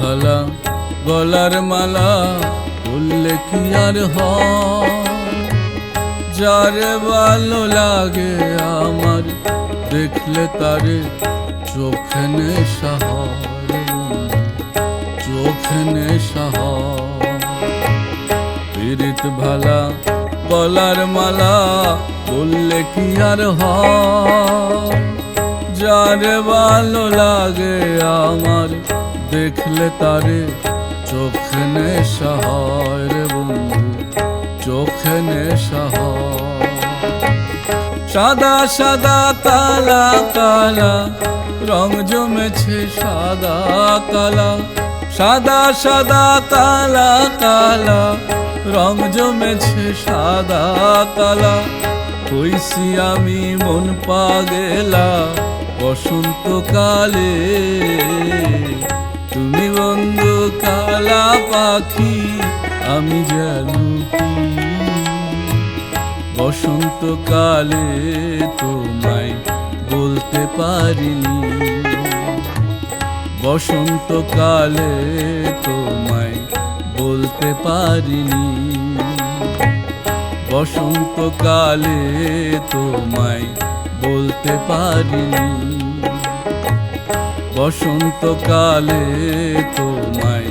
ভালা, গলার মালা বললে কি আর যার ভালো লাগে আমার, দেখলে তারে চোখে নেশা চোখে নেশা পীড়িত ভালা, গলার মালা বললে কি আর হয়? যার ভালো লাগে আমার দেখলে তারে চোখে নেশা হয় রে বন্ধু, চোখে সাদা সাদা কালা কালা রং জমেছে সাদা কালা। সাদা সাদা কালা কালা রং জমেছে সাদা কালা। কইছি আমি মন পাগেলা, বসন্তকালে তুমি বন্ধু কালা পাখি, আমি জানু বসন্তকালে তোমায় বলতে পারিনি। বসন্তকালে তোমায় বলতে পারিনি। বসন্তকালে তোমায় বলতে পারিনি। বসন্তকালে তোমায়